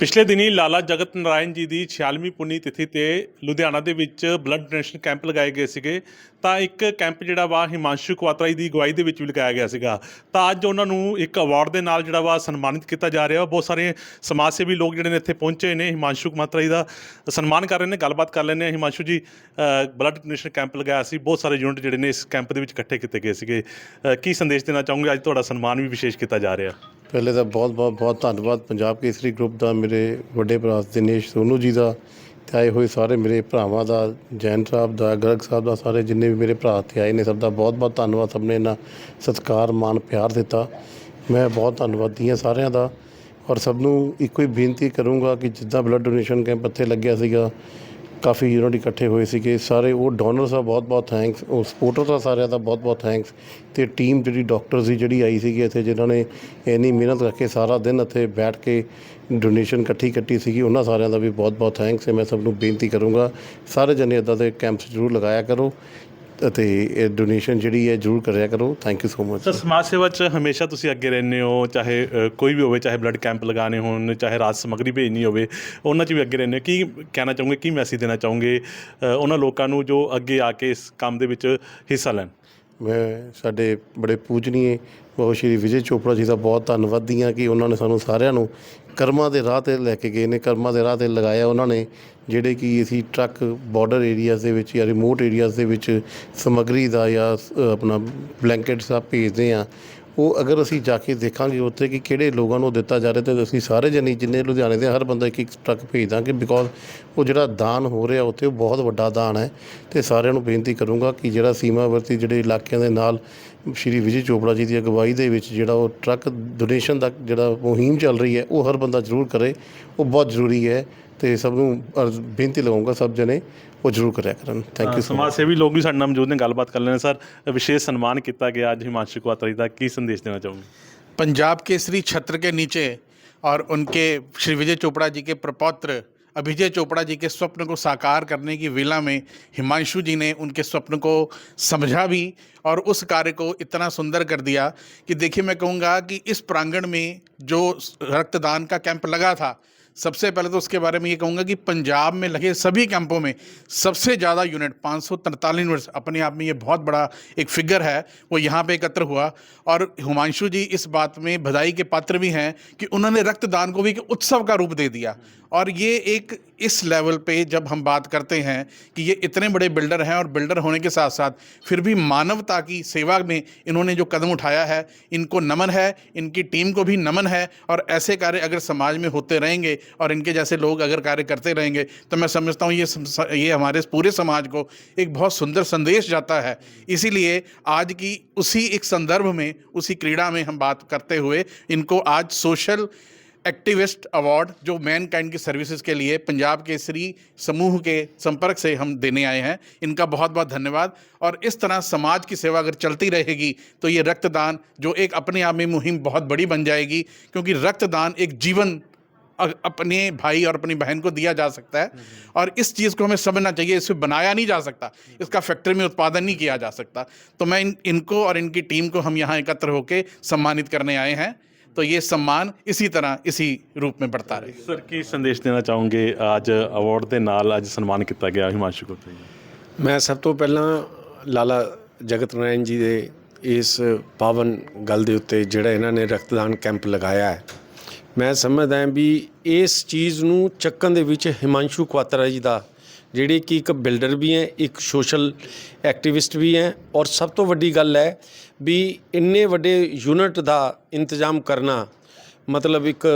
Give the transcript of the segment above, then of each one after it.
ਪਿਛਲੇ ਦਿਨੀ ਲਾਲਾ ਜਗਤ ਨਾਰਾਇਣ ਜੀ ਦੀ 46ਵੀਂ ਪੁੰਨੀ ਤਿਥੀ ਤੇ ਲੁਧਿਆਣਾ ਦੇ ਵਿੱਚ ਬਲੱਡ ਡੋਨੇਸ਼ਨ ਕੈਂਪ ਲਗਾਏ ਗਏ ਸੀਗੇ। ਤਾਂ ਇੱਕ ਕੈਂਪ ਜਿਹੜਾ ਵਾ ਹਿਮਾਂਸ਼ੂ ਕੁਆਤਰਾ ਜੀ ਦੀ ਅਗਵਾਈ ਦੇ ਵਿੱਚ ਵੀ ਲਗਾਇਆ ਗਿਆ ਸੀਗਾ। ਤਾਂ ਅੱਜ ਉਹਨਾਂ ਨੂੰ ਇੱਕ ਅਵਾਰਡ ਦੇ ਨਾਲ ਜਿਹੜਾ ਵਾ ਸਨਮਾਨਿਤ ਕੀਤਾ ਜਾ ਰਿਹਾ। ਵਾ ਬਹੁਤ ਸਾਰੇ ਸਮਾਜ ਸੇਵੀ ਲੋਕ ਜਿਹੜੇ ਨੇ ਇੱਥੇ ਪਹੁੰਚੇ ਨੇ, ਹਿਮਾਂਸ਼ੂ ਕੁਆਤਰਾ ਜੀ ਦਾ ਸਨਮਾਨ ਕਰ ਰਹੇ ਨੇ, ਗੱਲਬਾਤ ਕਰ ਲੈਂਦੇ ਹਾਂ। ਹਿਮਾਂਸ਼ੂ ਜੀ ਬਲੱਡ ਡੋਨੇਸ਼ਨ ਕੈਂਪ ਲਗਾਇਆ ਸੀ। ਬਹੁਤ ਸਾਰੇ ਯੂਨਿਟ ਜਿਹੜੇ ਨੇ ਇਸ ਕੈਂਪ ਦੇ ਵਿੱਚ ਇਕੱਠੇ ਕੀਤੇ ਗਏ ਸੀਗੇ। ਕੀ ਸੰਦੇਸ਼ ਦੇਣਾ ਚਾਹੋਗੇ? ਅੱਜ ਤੁਹਾਡਾ ਸਨਮਾਨ ਵੀ ਵਿਸ਼ੇਸ਼ ਕੀਤਾ ਜਾ ਰਿਹਾ। ਪਹਿਲੇ ਤਾਂ ਬਹੁਤ ਬਹੁਤ ਬਹੁਤ ਧੰਨਵਾਦ ਪੰਜਾਬ ਕੇਸਰੀ ਗਰੁੱਪ ਦਾ, ਮੇਰੇ ਵੱਡੇ ਭਰਾ ਦਿਨੇਸ਼ ਸੋਨੂ ਜੀ ਦਾ ਤੇ ਆਏ ਹੋਏ ਸਾਰੇ ਮੇਰੇ ਭਰਾਵਾਂ ਦਾ, ਜੈਨ ਸਾਹਿਬ ਦਾ, ਗਰਗ ਸਾਹਿਬ ਦਾ, ਸਾਰੇ ਜਿੰਨੇ ਵੀ ਮੇਰੇ ਭਰਾ ਤੇ ਆਏ ਨੇ, ਸਭ ਦਾ ਬਹੁਤ ਬਹੁਤ ਧੰਨਵਾਦ, ਸਭ ਨੇ ਇੰਨਾ ਸਤਿਕਾਰ, ਮਾਣ, ਪਿਆਰ ਦਿੱਤਾ। ਮੈਂ ਬਹੁਤ ਧੰਨਵਾਦੀ ਹਾਂ ਸਾਰਿਆਂ ਦਾ ਔਰ ਸਭ ਨੂੰ ਇੱਕੋ ਹੀ ਬੇਨਤੀ ਕਰੂੰਗਾ ਕਿ ਜਿੱਦਾਂ ਬਲੱਡ ਡੋਨੇਸ਼ਨ ਕੈਂਪ ਇੱਥੇ ਲੱਗਿਆ ਸੀਗਾ ਕਾਫੀ ਯੂਨਿਟ ਇਕੱਠੇ ਹੋਏ ਸੀਗੇ। ਸਾਰੇ ਉਹ ਡੋਨਰਸ ਦਾ ਬਹੁਤ ਬਹੁਤ ਥੈਂਕਸ ਉਹ ਸਪੋਰਟਰ ਦਾ ਸਾਰਿਆਂ ਦਾ ਬਹੁਤ ਬਹੁਤ ਥੈਂਕਸ ਤੇ ਟੀਮ ਜਿਹੜੀ ਡਾਕਟਰਸ ਦੀ ਜਿਹੜੀ ਆਈ ਸੀਗੀ ਇੱਥੇ, ਜਿਨ੍ਹਾਂ ਨੇ ਇੰਨੀ ਮਿਹਨਤ ਕਰਕੇ ਸਾਰਾ ਦਿਨ ਇੱਥੇ ਬੈਠ ਕੇ ਡੋਨੇਸ਼ਨ ਇਕੱਠੀ ਕੱਟੀ ਸੀਗੀ, ਉਹਨਾਂ ਸਾਰਿਆਂ ਦਾ ਵੀ ਬਹੁਤ ਬਹੁਤ ਥੈਂਕਸ ਹੈ ਮੈਂ ਸਭ ਨੂੰ ਬੇਨਤੀ ਕਰੂੰਗਾ। ਸਾਰੇ ਜਣੇ ਇੱਦਾਂ ਦੇ ਕੈਂਪਸ ਜ਼ਰੂਰ ਲਗਾਇਆ ਕਰੋ। ਅਤੇ ਇਹ ਡੋਨੇਸ਼ਨ ਜਿਹੜੀ ਹੈ ਜ਼ਰੂਰ ਕਰਿਆ ਕਰੋ। Thank you so much sir ਸਮਾਜ ਸੇਵਾ 'ਚ ਹਮੇਸ਼ਾ ਤੁਸੀਂ ਅੱਗੇ ਰਹਿੰਦੇ ਹੋ ਚਾਹੇ ਕੋਈ ਵੀ ਹੋਵੇ ਚਾਹੇ ਬਲੱਡ ਕੈਂਪ ਲਗਾਉਣੇ ਹੋਣ ਚਾਹੇ ਰਾਜ ਸਮੱਗਰੀ ਭੇਜਣੀ ਹੋਵੇ ਉਹਨਾਂ 'ਚ ਵੀ ਅੱਗੇ ਰਹਿੰਦੇ ਹੋ। ਕੀ ਕਹਿਣਾ ਚਾਹੋਗੇ ਕੀ ਮੈਸੇਜ ਦੇਣਾ ਚਾਹੋਗੇ ਉਹਨਾਂ ਲੋਕਾਂ ਨੂੰ ਜੋ ਅੱਗੇ ਆ ਕੇ ਇਸ ਕੰਮ ਦੇ ਵਿੱਚ ਹਿੱਸਾ ਲੈਣ? ਮੈਂ ਸਾਡੇ ਬੜੇ ਪੂਜਨੀਏ ਬਹੁਤ ਸ਼੍ਰੀ ਵਿਜੇ ਚੋਪੜਾ ਜੀ ਦਾ ਬਹੁਤ ਧੰਨਵਾਦੀ ਹਾਂ ਕਿ ਉਹਨਾਂ ਨੇ ਸਾਨੂੰ ਸਾਰਿਆਂ ਨੂੰ ਕਰਮਾਂ ਦੇ ਰਾਹ ਤੇ ਲੈ ਕੇ ਗਏ ਨੇ, ਕਰਮਾਂ ਦੇ ਰਾਹ ਤੇ ਲਗਾਇਆ ਉਹਨਾਂ ਨੇ, ਜਿਹੜੇ ਕਿ ਅਸੀਂ ਟਰੱਕ ਬਾਰਡਰ ਏਰੀਆਜ਼ ਦੇ ਵਿੱਚ ਜਾਂ ਰਿਮੋਟ ਏਰੀਆਜ਼ ਦੇ ਵਿੱਚ ਸਮੱਗਰੀ ਦਾ ਜਾਂ ਆਪਣਾ ਬਲੈਂਕਟਸ ਆ ਭੇਜਦੇ ਆ ਉਹ ਅਗਰ ਅਸੀਂ ਜਾ ਕੇ ਦੇਖਾਂਗੇ ਉੱਥੇ ਕਿ ਕਿਹੜੇ ਲੋਕਾਂ ਨੂੰ ਦਿੱਤਾ ਜਾ ਰਿਹਾ ਤੇ ਅਸੀਂ ਸਾਰੇ ਜਣੇ ਜਿੰਨੇ ਲੁਧਿਆਣੇ ਦੇ ਹਰ ਬੰਦਾ ਇੱਕ ਇੱਕ ਟਰੱਕ ਭੇਜ ਦਾਂਗੇ ਬਿਕੋਜ਼ ਉਹ ਜਿਹੜਾ ਦਾਨ ਹੋ ਰਿਹਾ ਉੱਥੇ ਉਹ ਬਹੁਤ ਵੱਡਾ ਦਾਨ ਹੈ ਤੇ ਸਾਰਿਆਂ ਨੂੰ ਬੇਨਤੀ ਕਰੂੰਗਾ ਕਿ ਜਿਹੜਾ ਸੀਮਾਵਰਤੀ ਜਿਹੜੇ ਇਲਾਕਿਆਂ ਦੇ ਨਾਲ ਸ਼੍ਰੀ ਵਿਜੇ ਚੋਪੜਾ ਜੀ ਦੀ ਅਗਵਾਈ ਦੇ ਵਿੱਚ ਜਿਹੜਾ ਉਹ ਟਰੱਕ ਡੋਨੇਸ਼ਨ ਦਾ ਜਿਹੜਾ ਮੁਹਿੰਮ ਚੱਲ ਰਹੀ ਹੈ, ਉਹ ਹਰ ਬੰਦਾ ਜ਼ਰੂਰ ਕਰੇ, ਉਹ ਬਹੁਤ ਜ਼ਰੂਰੀ ਹੈ। ਤੇ ਸਭ ਨੂੰ ਅਰਜ਼- ਬੇਨਤੀ ਲਗਾਉਂਗਾ ਸਭ ਜਣੇ ਉਹ ਜ਼ਰੂਰ ਕਰਿਆ ਕਰਨ ਥੈਂਕ ਯੂ ਸੋ ਸਮਾਜ ਸੇਵੀ ਲੋਕ ਵੀ ਸਾਡੇ ਨਾਲ ਮੌਜੂਦ ਨੇ ਗੱਲਬਾਤ ਕਰ ਲੈਣੇ ਸਰ ਵਿਸ਼ੇਸ਼ ਸਨਮਾਨ ਕੀਤਾ ਗਿਆ ਅੱਜ ਹਿਮਾਂਸ਼ੂ ਕੁਆਤਰਾ ਜੀ ਦਾ ਕੀ ਸੰਦੇਸ਼ ਦੇਣਾ ਚਾਹੋਗੇ पंजाब केसरी छत्र के नीचे और उनके श्री विजय चोपड़ा जी के प्रपौत्र अभिजय चोपड़ा जी के स्वप्न को साकार करने की वेला में हिमांशु जी ने उनके स्वप्न को समझा भी और उस कार्य को इतना सुंदर कर दिया कि देखिए मैं कहूँगा कि इस प्रांगण में जो रक्तदान का कैंप लगा था सबसे पहले तो उसके बारे में ये कहूँगा कि पंजाब में लगे सभी कैंपों में सबसे ज़्यादा यूनिट, पाँच सौ यूनिट्स, अपने आप में ये बहुत बड़ा एक फिगर है, वो यहाँ पे एकत्र हुआ। और हिमांशु जी, इस बात में बधाई के पात्र भी हैं कि उन्होंने रक्तदान को भी एक उत्सव का रूप दे दिया। और ये एक इस लेवल पे जब हम बात करते हैं कि ये इतने बड़े बिल्डर हैं और बिल्डर होने के साथ साथ फिर भी मानवता की सेवा में इन्होंने जो कदम उठाया है, इनको नमन है, इनकी टीम को भी नमन है और ऐसे कार्य अगर समाज में होते रहेंगे और इनके जैसे लोग अगर कार्य करते रहेंगे तो मैं समझता हूँ ये ये हमारे पूरे समाज को एक बहुत सुंदर संदेश जाता है। इसीलिए आज की उसी एक संदर्भ में, उसी क्रीड़ा में हम बात करते हुए इनको आज सोशल एक्टिविस्ट अवार्ड जो मैन काइंड की सर्विसेज़ के लिए पंजाब केसरी समूह के संपर्क से हम देने आए हैं। इनका बहुत बहुत धन्यवाद। और इस तरह समाज की सेवा अगर चलती रहेगी तो ये रक्तदान जो एक अपने आप में मुहिम बहुत बड़ी बन जाएगी, क्योंकि रक्तदान एक जीवन अपने भाई और अपनी बहन को दिया जा सकता है। और इस चीज़ को हमें समझना चाहिए इसे बनाया नहीं जा सकता। इसका फैक्ट्री में उत्पादन नहीं किया जा सकता। तो मैं इन, इनको और इनकी टीम को हम यहाँ एकत्र होकर सम्मानित करने आए हैं। तो ये सम्मान इसी तरह इसी रूप में बढ़ता रहे ਸਰ ਕੀ ਸੰਦੇਸ਼ ਦੇਣਾ ਚਾਹੋਗੇ ਅੱਜ ਅਵਾਰਡ ਦੇ ਨਾਲ ਅੱਜ ਸਨਮਾਨ ਕੀਤਾ ਗਿਆ ਹਿਮਾਂਸ਼ੂ ਕੁਆਤਰਾ ਜੀ ਮੈਂ ਸਭ ਤੋਂ ਪਹਿਲਾਂ ਲਾਲਾ ਜਗਤ ਨਾਰਾਇਣ ਜੀ ਦੇ ਇਸ ਪਾਵਨ ਗੱਲ ਦੇ ਉੱਤੇ ਜਿਹੜਾ ਇਹਨਾਂ ਨੇ ਰਕਤਦਾਨ ਕੈਂਪ ਲਗਾਇਆ ਹੈ ਮੈਂ ਸਮਝਦਾ ਹਾਂ ਵੀ ਇਸ ਚੀਜ਼ ਨੂੰ ਚੱਕਣ ਦੇ ਵਿੱਚ ਹਿਮਾਂਸ਼ੂ ਕੁਆਤਰਾ ਜੀ ਦਾ ਜਿਹੜੇ ਕਿ ਇੱਕ ਬਿਲਡਰ ਵੀ ਹੈ ਇੱਕ ਸੋਸ਼ਲ ਐਕਟਿਵਿਸਟ ਵੀ ਹੈ ਔਰ ਸਭ ਤੋਂ ਵੱਡੀ ਗੱਲ ਹੈ ਵੀ ਇੰਨੇ ਵੱਡੇ ਯੂਨਿਟ ਦਾ ਇੰਤਜ਼ਾਮ ਕਰਨਾ ਮਤਲਬ ਇੱਕ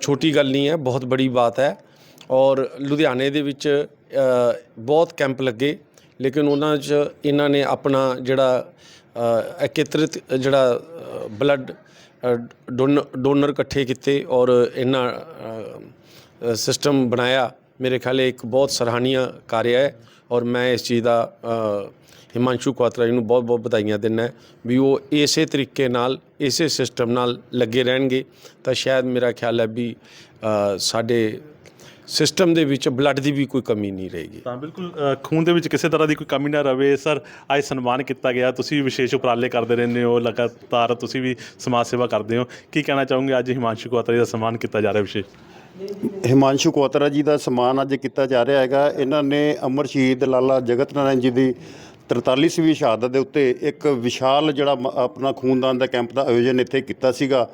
ਛੋਟੀ ਗੱਲ ਨਹੀਂ ਹੈ ਬਹੁਤ ਬੜੀ ਬਾਤ ਹੈ ਔਰ ਲੁਧਿਆਣੇ ਦੇ ਵਿੱਚ ਬਹੁਤ ਕੈਂਪ ਲੱਗੇ ਲੇਕਿਨ ਉਹਨਾਂ 'ਚ ਇਹਨਾਂ ਨੇ ਆਪਣਾ ਜਿਹੜਾ ਅ, ਇਕੱਤਰਿਤ ਜਿਹੜਾ ਬਲੱਡ ਡੋਨਰ ਇਕੱਠੇ ਕੀਤੇ ਔਰ ਇਹਨਾਂ ਸਿਸਟਮ ਬਣਾਇਆ ਮੇਰੇ ਖਿਆਲ ਇੱਕ ਬਹੁਤ ਸਰਾਹਨੀय ਕਾਰਿਆ ਹੈ ਔਰ ਮੈਂ ਇਸ ਚੀਜ਼ ਦਾ ਹਿਮਾਂਸ਼ੂ ਕੁਆਤਰਾ ਜੀ ਨੂੰ ਬਹੁਤ ਬਹੁਤ ਵਧਾਈਆਂ ਦਿੰਦਾ ਵੀ ਉਹ ਇਸੇ ਤਰੀਕੇ ਨਾਲ, ਇਸੇ ਸਿਸਟਮ ਨਾਲ ਲੱਗੇ ਰਹਿਣਗੇ। ਤਾਂ ਸ਼ਾਇਦ ਮੇਰਾ ਖਿਆਲ ਹੈ ਵੀ ਸਾਡੇ ਸਿਸਟਮ ਦੇ ਵਿੱਚ ਬਲੱਡ ਦੀ ਵੀ ਕੋਈ ਕਮੀ ਨਹੀਂ ਰਹੇਗੀ। ਤਾਂ ਬਿਲਕੁਲ ਖੂਨ ਦੇ ਵਿੱਚ ਕਿਸੇ ਤਰ੍ਹਾਂ ਦੀ ਕੋਈ ਕਮੀ ਨਾ ਰਵੇ। ਸਰ ਅੱਜ ਸਨਮਾਨ ਕੀਤਾ ਗਿਆ। ਤੁਸੀਂ ਵੀ ਵਿਸ਼ੇਸ਼ ਉਪਰਾਲੇ ਕਰਦੇ ਰਹਿੰਦੇ ਹੋ। ਲਗਾਤਾਰ ਤੁਸੀਂ ਵੀ ਸਮਾਜ ਸੇਵਾ ਕਰਦੇ ਹੋ। ਕੀ ਕਹਿਣਾ ਚਾਹੋਗੇ? ਅੱਜ ਹਿਮਾਂਸ਼ੂ ਕੁਆਤਰਾ ਜੀ ਦਾ ਸਨਮਾਨ ਕੀਤਾ ਜਾ ਰਿਹਾ ਵਿਸ਼ੇਸ਼। ਹਿਮਾਂਸ਼ੂ ਕੋਤਰਾ ਜੀ ਦਾ ਸਨਮਾਨ ਅੱਜ ਕੀਤਾ ਜਾ ਰਿਹਾ ਹੈਗਾ। ਇਹਨਾਂ ਨੇ ਅਮਰ ਸ਼ਹੀਦ ਲਾਲਾ ਜਗਤ ਨਾਰਾਇਣ ਜੀ ਦੀ 43ਵੀਂ ਸ਼ਹਾਦਤ ਦੇ ਉੱਤੇ ਇੱਕ ਵਿਸ਼ਾਲ ਜਿਹੜਾ ਮ- ਆਪਣਾ ਖੂਨਦਾਨ ਦਾ ਕੈਂਪ ਦਾ ਆਯੋਜਨ ਇੱਥੇ ਕੀਤਾ ਸੀਗਾ।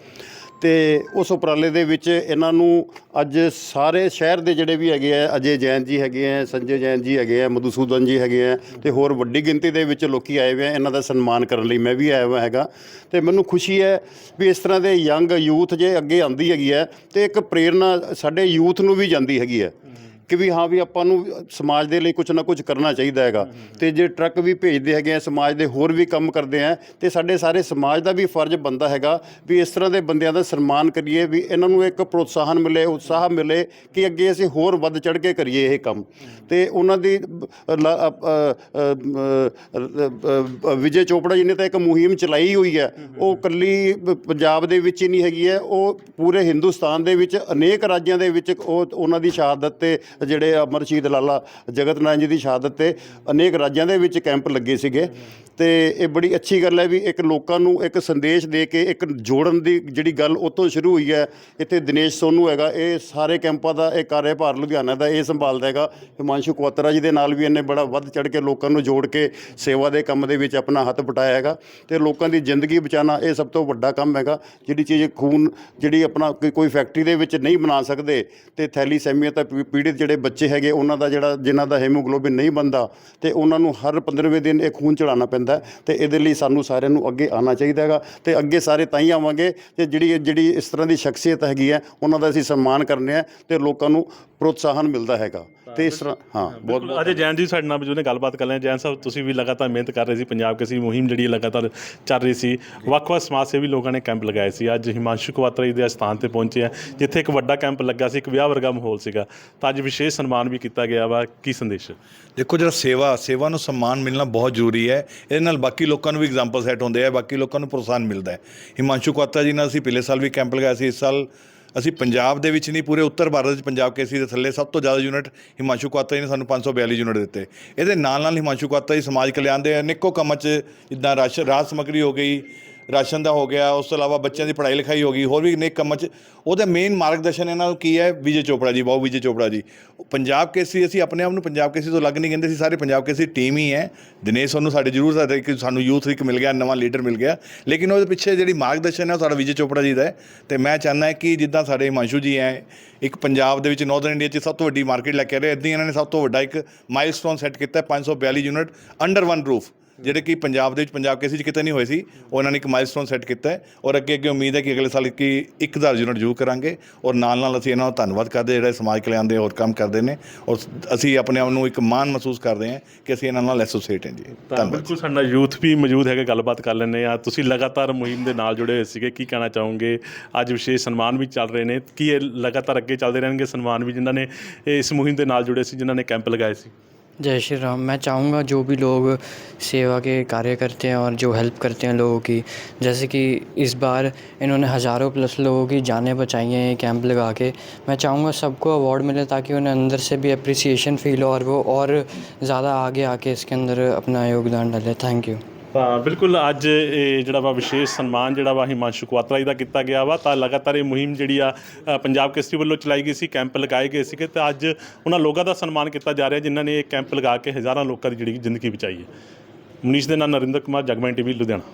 ਤੇ ਉਸ ਉਪਰਾਲੇ ਦੇ ਵਿੱਚ ਇਹਨਾਂ ਨੂੰ ਅੱਜ ਸਾਰੇ ਸ਼ਹਿਰ ਦੇ ਜਿਹੜੇ ਵੀ ਹੈਗੇ ਆ, ਅਜੇ ਜੈਨ ਜੀ ਹੈਗੇ ਆ, ਸੰਜੇ ਜੈਨ ਜੀ ਹੈਗੇ ਆ, ਮਧੂਸੂਦਨ ਜੀ ਹੈਗੇ ਆ ਤੇ ਹੋਰ ਵੱਡੀ ਗਿਣਤੀ ਦੇ ਵਿੱਚ ਲੋਕੀ ਆਏ ਹੋਏ ਆ, ਇਹਨਾਂ ਦਾ ਸਨਮਾਨ ਕਰਨ ਲਈ ਮੈਂ ਵੀ ਆਇਆ ਹੋਇਆ ਹੈਗਾ। ਤੇ ਮੈਨੂੰ ਖੁਸ਼ੀ ਹੈ ਵੀ ਇਸ ਤਰ੍ਹਾਂ ਦੇ ਯੰਗ ਯੂਥ ਜੇ ਅੱਗੇ ਆਂਦੀ ਹੈਗੀ ਹੈ ਤੇ ਇੱਕ ਪ੍ਰੇਰਣਾ ਸਾਡੇ ਯੂਥ ਨੂੰ ਵੀ ਜਾਂਦੀ ਹੈਗੀ ਹੈ। ਕਿ ਵੀ ਹਾਂ ਵੀ ਆਪਾਂ ਨੂੰ ਸਮਾਜ ਦੇ ਲਈ ਕੁਝ ਨਾ ਕੁਝ ਕਰਨਾ ਚਾਹੀਦਾ ਹੈਗਾ। ਤੇ ਜੇ ਟਰੱਕ ਵੀ ਭੇਜਦੇ ਹੈਗੇ ਆ ਸਮਾਜ ਦੇ ਹੋਰ ਵੀ ਕੰਮ ਕਰਦੇ ਆ ਤੇ ਸਾਡੇ ਸਾਰੇ ਸਮਾਜ ਦਾ ਵੀ ਫਰਜ਼ ਬੰਦਾ ਹੈਗਾ ਵੀ ਇਸ ਤਰ੍ਹਾਂ ਦੇ ਬੰਦਿਆਂ ਦਾ ਸਨਮਾਨ ਕਰੀਏ ਵੀ ਇਹਨਾਂ ਨੂੰ ਇੱਕ ਪ੍ਰੋਤਸਾਹਨ ਮਿਲੇ ਉਤਸ਼ਾਹ ਮਿਲੇ ਕਿ ਅੱਗੇ ਅਸੀਂ ਹੋਰ ਵੱਧ ਚੜ ਕੇ ਕਰੀਏ ਇਹ ਕੰਮ। ਤੇ ਉਹਨਾਂ ਦੀ ਵਿਜੇ ਚੋਪੜਾ ਜੀ ਨੇ ਤਾਂ ਇੱਕ ਮੁਹਿੰਮ ਚਲਾਈ ਹੋਈ ਹੈ। ਉਹ ਕੱਲੀ ਪ- ਪੰਜਾਬ ਦੇ ਵਿੱਚ ਹੀ ਨਹੀਂ ਹੈਗੀ ਹੈ ਉਹ ਪੂਰੇ ਹਿੰਦੁਸਤਾਨ ਦੇ ਵਿੱਚ ਅਨੇਕ ਰਾਜਾਂ ਦੇ ਵਿੱਚ ਉਹ ਉਹਨਾਂ ਦੀ ਸ਼ਹਾਦਤ ਤੇ ਜਿਹੜੇ ਅਮਰ ਸ਼ਹੀਦ ਲਾਲਾ ਜਗਤ ਨਾਰਾਇਣ ਜੀ ਦੀ ਸ਼ਹਾਦਤ ਤੇ ਅਨੇਕ ਰਾਜਾਂ ਦੇ ਵਿੱਚ ਕੈਂਪ ਲੱਗੇ ਸੀਗੇ। ਤੇ ਇਹ ਬੜੀ ਅੱਛੀ ਗੱਲ ਹੈ ਵੀ ਇੱਕ ਲੋਕਾਂ ਨੂੰ ਇੱਕ ਸੰਦੇਸ਼ ਦੇ ਕੇ ਇੱਕ ਜੋੜਨ ਦੀ ਜਿਹੜੀ ਗੱਲ ਉਤੋਂ ਸ਼ੁਰੂ ਹੋਈ ਹੈ। ਇੱਥੇ ਦਿਨੇਸ਼ ਸੋਨੂ ਹੈਗਾ, ਇਹ ਸਾਰੇ ਕੈਂਪਾਂ ਦਾ ਇਹ ਕਾਰਜਭਾਰ ਲੁਧਿਆਣਾ ਦਾ ਇਹ ਸੰਭਾਲਦਾ ਹੈਗਾ। ਹਿਮਾਂਸ਼ੂ ਕੁਆਤਰਾ ਜੀ ਦੇ ਨਾਲ ਵੀ ਇਹਨੇ ਬੜਾ ਵੱਧ ਚੜ ਕੇ ਲੋਕਾਂ ਨੂੰ ਜੋੜ ਕੇ ਸੇਵਾ ਦੇ ਕੰਮ ਦੇ ਵਿੱਚ ਆਪਣਾ ਹੱਥ ਪਟਾਇਆ ਹੈਗਾ। ਤੇ ਲੋਕਾਂ ਦੀ ਜ਼ਿੰਦਗੀ ਬਚਾਉਣਾ ਇਹ ਸਭ ਤੋਂ ਵੱਡਾ ਕੰਮ ਹੈਗਾ। ਜਿਹੜੀ ਚੀਜ਼ ਖੂਨ ਜਿਹੜੀ ਆਪਣਾ ਕੋਈ- ਫੈਕਟਰੀ ਦੇ ਵਿੱਚ ਨਹੀਂ ਬਣਾ ਸਕਦੇ, ਤੇ ਥੈਲੀਸੈਮੀਆ ਤਾਂ ਪੀ- ਪੀੜਿਤ ਜਿਹੜੇ ਬੱਚੇ ਹੈਗੇ, ਉਹਨਾਂ ਦਾ ਜਿਹੜਾ, ਜਿਨ੍ਹਾਂ ਦਾ ਹੈਮੋਗਲੋਬਿਨ ਨਹੀਂ ਬਣਦਾ ਤੇ ਉਹਨਾਂ ਨੂੰ ਹਰ 15ਵੇਂ ਦਿਨ ਇਹ ਖੂਨ ਚੜਾਉਣਾ ਪੈਂਦਾ ਹੈ ਤੇ ਇਹਦੇ ਲਈ ਸਾਨੂੰ ਸਾਰਿਆਂ ਨੂੰ ਅੱਗੇ ਆਉਣਾ ਚਾਹੀਦਾ ਹੈਗਾ ਤੇ ਅੱਗੇ ਸਾਰੇ ਤਾਂ ਹੀ ਆਵਾਂਗੇ ਤੇ ਜਿਹੜੀ ਜਿਹੜੀ ਇਸ ਤਰ੍ਹਾਂ ਦੀ ਸ਼ਖਸੀਅਤ ਹੈਗੀ ਹੈ, ਉਹਨਾਂ ਦਾ ਅਸੀਂ ਸਨਮਾਨ ਕਰਨੇ ਆ ਤੇ ਲੋਕਾਂ ਨੂੰ ਪ੍ਰੋਤਸਾਹਨ ਮਿਲਦਾ ਹੈਗਾ। ਤੇ ਇਸ ਤਰ੍ਹਾਂ ਹਾਂ ਬਹੁਤ ਬਹੁਤ ਅਜੇ ਜੈਨ ਜੀ ਸਾਡੇ ਨਾਲ ਮੌਜੂਦ ਨੇ ਗੱਲਬਾਤ ਕਰ ਰਹੇ ਜੈਨ ਸਾਹਿਬ ਤੁਸੀਂ ਵੀ ਲਗਾਤਾਰ ਮਿਹਨਤ ਕਰ ਰਹੇ ਸੀ ਪੰਜਾਬ ਕਿਸੇ ਮੁਹਿੰਮ ਜਿਹੜੀ ਹੈ ਲਗਾਤਾਰ ਚੱਲ ਰਹੀ ਸੀ। ਵੱਖ-ਵੱਖ ਸਮਾਜ ਸੇਵੀ ਲੋਕਾਂ ਨੇ ਕੈਂਪ ਲਗਾਏ ਸੀ। ਅੱਜ ਹਿਮਾਂਸ਼ੂ ਕੁਆਤਰਾ ਜੀ ਦੇ ਸਥਾਨ ਤੇ ਪਹੁੰਚੇ ਆ ਜਿੱਥੇ ਇੱਕ ਵੱਡਾ ਕੈਂਪ ਲੱਗਾ ਸੀ ਇੱਕ ਵਿਆਹ ਵਰਗਾ ਮਾਹੌਲ ਸੀਗਾ। ਤਾਂ ਅੱਜ ਵਿਸ਼ੇਸ਼ ਸਨਮਾਨ ਵੀ ਕੀਤਾ ਗਿਆ ਵਾ। ਕੀ ਸੰਦੇਸ਼? ਦੇਖੋ ਜਿਹੜਾ ਸੇਵਾ ਸੇਵਾ ਨੂੰ ਸਨਮਾਨ ਮਿਲਣਾ ਬਹੁਤ ਜ਼ਰੂਰੀ ਹੈ। ਇਹਦੇ ਨਾਲ ਬਾਕੀ ਲੋਕਾਂ ਨੂੰ ਵੀ ਐਗਜ਼ਾਮਪਲ ਸੈੱਟ ਹੁੰਦੇ ਆ ਬਾਕੀ ਲੋਕਾਂ ਨੂੰ ਪ੍ਰੋਤਸਾਹਨ ਮਿਲਦਾ ਹੈ। ਹਿਮਾਂਸ਼ੂ ਕੁਆਤਰਾ ਜੀ ਨਾਲ ਅਸੀਂ ਪਿਛਲੇ ਸਾਲ ਵੀ ਕੈਂਪ ਲਗਾਇਆ ਸੀ ਇਸ ਸਾਲ ਅਸੀਂ ਪੰਜਾਬ ਦੇ ਵਿੱਚ ਨਹੀਂ, ਪੂਰੇ ਉੱਤਰ ਭਾਰਤ ਵਿੱਚ ਪੰਜਾਬ ਕੇਸਰੀ ਦੇ ਥੱਲੇ ਸਭ ਤੋਂ ਜ਼ਿਆਦਾ ਯੂਨਿਟ ਹਿਮਾਂਸ਼ੂ ਕੁਆਤਰਾ ਜੀ ਨੇ ਸਾਨੂੰ 542 ਯੂਨਿਟ ਦਿੱਤੇ। ਇਹਦੇ ਨਾਲ ਨਾਲ ਹਿਮਾਂਸ਼ੂ ਕੁਆਤਰਾ ਜੀ ਸਮਾਜ ਕਲਿਆਣ ਦੇ ਅਨੇਕੋ ਕੰਮਾਂ 'ਚ ਜਿੱਦਾਂ ਰਾਸ਼ਨ ਰਾਜ ਸਮੱਗਰੀ ਹੋ ਗਈ ਰਾਸ਼ਨ ਦਾ ਹੋ ਗਿਆ, ਉਸ ਤੋਂ ਇਲਾਵਾ ਬੱਚਿਆਂ ਦੀ ਪੜ੍ਹਾਈ ਲਿਖਾਈ ਹੋ ਗਈ, ਹੋਰ ਵੀ ਅਨੇਕ ਕੰਮਾਂ 'ਚ। ਉਹਦਾ ਮੇਨ ਮਾਰਗਦਰਸ਼ਨ ਇਹਨਾਂ ਨੂੰ ਕੀ ਹੈ? ਵਿਜੇ ਚੋਪੜਾ ਜੀ ਬਾਬੂ ਵਿਜੇ ਚੋਪੜਾ ਜੀ। ਪੰਜਾਬ ਕੇਸਰੀ, ਅਸੀਂ ਆਪਣੇ ਆਪ ਨੂੰ ਪੰਜਾਬ ਕੇਸਰੀ ਤੋਂ ਅਲੱਗ ਨਹੀਂ ਕਹਿੰਦੇ ਸੀ ਸਾਰੇ ਪੰਜਾਬ ਕੇਸਰੀ ਟੀਮ ਹੀ ਹੈ। ਦਿਨੇਸ਼ ਉਹਨੂੰ ਸਾਡੇ ਜ਼ਰੂਰ ਸਾਡੇ ਕਿ ਸਾਨੂੰ ਯੂਥ ਇੱਕ ਮਿਲ ਗਿਆ, ਨਵਾਂ ਲੀਡਰ ਮਿਲ ਗਿਆ। ਲੇਕਿਨ ਉਹਦੇ ਪਿੱਛੇ ਜਿਹੜੀ ਮਾਰਗਦਰਸ਼ਨ ਹੈ ਉਹ ਸਾਡਾ ਵਿਜੇ ਚੋਪੜਾ ਜੀ ਦਾ ਹੈ। ਤੇ ਮੈਂ ਚਾਹੁੰਦਾ ਕਿ ਜਿੱਦਾਂ ਸਾਡੇ ਹਿਮਾਂਸ਼ੂ ਜੀ ਹੈ, ਇੱਕ ਪੰਜਾਬ ਦੇ ਵਿੱਚ ਨਾਰਥਰਨ ਇੰਡੀਆ 'ਚ ਸਭ ਤੋਂ ਵੱਡੀ ਮਾਰਕੀਟ ਲੈ ਕੇ ਆ ਰਹੇ ਇੱਦਾਂ ਹੀ ਇਹਨਾਂ ਨੇ ਸਭ ਤੋਂ ਵੱਡਾ ਇੱਕ ਮਾਈਲਸਟੋਨ ਸੈੱਟ ਕੀਤਾ ਹੈ 542 ਯੂਨਿਟ ਅੰਡਰ ਵਨ ਰੂਫ ਜਿਹੜੇ ਕਿ ਪੰਜਾਬ ਦੇ ਵਿੱਚ ਪੰਜਾਬ ਕਿਸੇ 'ਚ ਕਿਤੇ ਨਹੀਂ ਹੋਏ ਸੀ ਉਹਨਾਂ ਨੇ ਇੱਕ ਮਾਈਲਸਟੋਨ ਸੈੱਟ ਕੀਤਾ ਹੈ ਔਰ ਅੱਗੇ ਅੱਗੇ ਉਮੀਦ ਹੈ ਕਿ ਅਗਲੇ ਸਾਲ ਕਿ 1000 ਯੂਨਿਟ ਜ਼ਰੂਰ ਕਰਾਂਗੇ ਔਰ ਨਾਲ ਨਾਲ ਅਸੀਂ ਇਹਨਾਂ ਦਾ ਧੰਨਵਾਦ ਕਰਦੇ ਜਿਹੜੇ ਸਮਾਜ ਕਲਿਆਣ ਦੇ ਹੋਰ ਕੰਮ ਕਰਦੇ ਨੇ ਔਰ ਅਸੀਂ ਆਪਣੇ ਆਪ ਨੂੰ ਇੱਕ ਮਾਣ ਮਹਿਸੂਸ ਕਰਦੇ ਹਾਂ ਕਿ ਅਸੀਂ ਇਹਨਾਂ ਨਾਲ ਐਸੋਸੀਏਟ ਹਾਂ ਜੀ। ਧੰਨਵਾਦ ਬਿਲਕੁਲ ਸਾਡਾ ਯੂਥ ਵੀ ਮੌਜੂਦ ਹੈਗਾ ਗੱਲਬਾਤ ਕਰ ਲੈਂਦੇ ਆ ਤੁਸੀਂ ਲਗਾਤਾਰ ਮੁਹਿੰਮ ਦੇ ਨਾਲ ਜੁੜੇ ਹੋਏ ਸੀਗੇ ਕੀ ਕਹਿਣਾ ਚਾਹੋਗੇ? ਅੱਜ ਵਿਸ਼ੇਸ਼ ਸਨਮਾਨ ਵੀ ਚੱਲ ਰਹੇ ਨੇ। ਕੀ ਇਹ ਲਗਾਤਾਰ ਅੱਗੇ ਚੱਲਦੇ ਰਹਿਣਗੇ ਸਨਮਾਨ ਵੀ ਜਿਨ੍ਹਾਂ ਨੇ ਇਸ ਮੁਹਿੰਮ ਦੇ ਨਾਲ ਜੁੜੇ ਸੀ ਜਿਨ੍ਹਾਂ ਨੇ ਕੈਂਪ ਲਗਾਏ ਸੀ? जय श्री राम। मैं चाहूँगा जो भी लोग सेवा के कार्य करते हैं और जो हेल्प करते हैं लोगों की, जैसे कि इस बार इन्होंने हज़ारों प्लस लोगों की जानें बचाई हैं ये कैंप लगा के, मैं चाहूँगा सबको अवार्ड मिले ताकि उन्हें अंदर से भी अप्रिसिएशन फील हो और वो और ज़्यादा आगे आके इसके अंदर अपना योगदान डाले। थैंक यू ਤਾਂ ਬਿਲਕੁਲ ਅੱਜ ਇਹ ਜਿਹੜਾ ਵਾ ਵਿਸ਼ੇਸ਼ ਸਨਮਾਨ ਜਿਹੜਾ ਵਾ ਹਿਮਾਂਸ਼ੂ ਕੁਆਤਰਾ ਜੀ ਦਾ ਕੀਤਾ ਗਿਆ ਵਾ ਤਾਂ ਲਗਾਤਾਰ ਇਹ ਮੁਹਿੰਮ ਜਿਹੜੀ ਆ ਅ, ਪੰਜਾਬ ਕੇਸਰੀ ਵੱਲੋਂ ਚਲਾਈ ਗਈ ਸੀ ਕੈਂਪ ਲਗਾਏ ਗਏ ਸੀਗੇ ਤੇ ਅੱਜ ਉਹਨਾਂ ਲੋਕਾਂ ਦਾ ਸਨਮਾਨ ਕੀਤਾ ਜਾ ਰਿਹਾ ਜਿਨ੍ਹਾਂ ਨੇ ਇਹ ਕੈਂਪ ਲਗਾ ਕੇ ਹਜ਼ਾਰਾਂ ਲੋਕਾਂ ਦੀ ਜਿਹੜੀ ਜ਼ਿੰਦਗੀ ਬਚਾਈ ਹੈ। ਮਨੀਸ਼ ਦੇ ਨਾਲ ਨਰਿੰਦਰ ਕੁਮਾਰ ਜਗਮੈਨ ਟੀਵੀ ਲੁਧਿਆਣਾ।